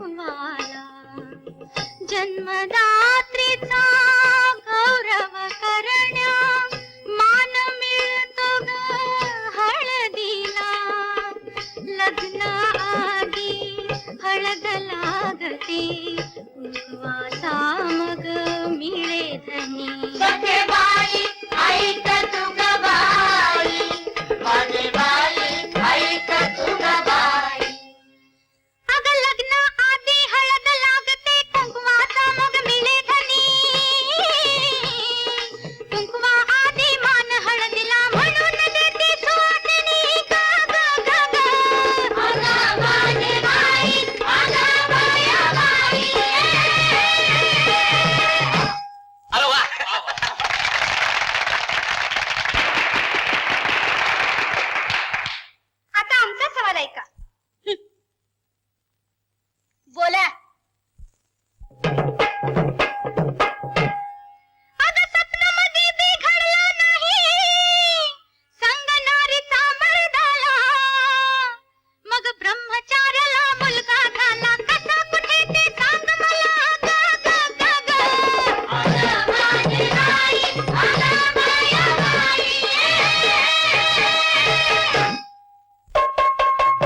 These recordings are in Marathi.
मला जन्मदात्रीचा गौरव करण्या. मान मिळतो ग हळदीला. लग्न आधी हळद लागते.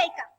Jamaica.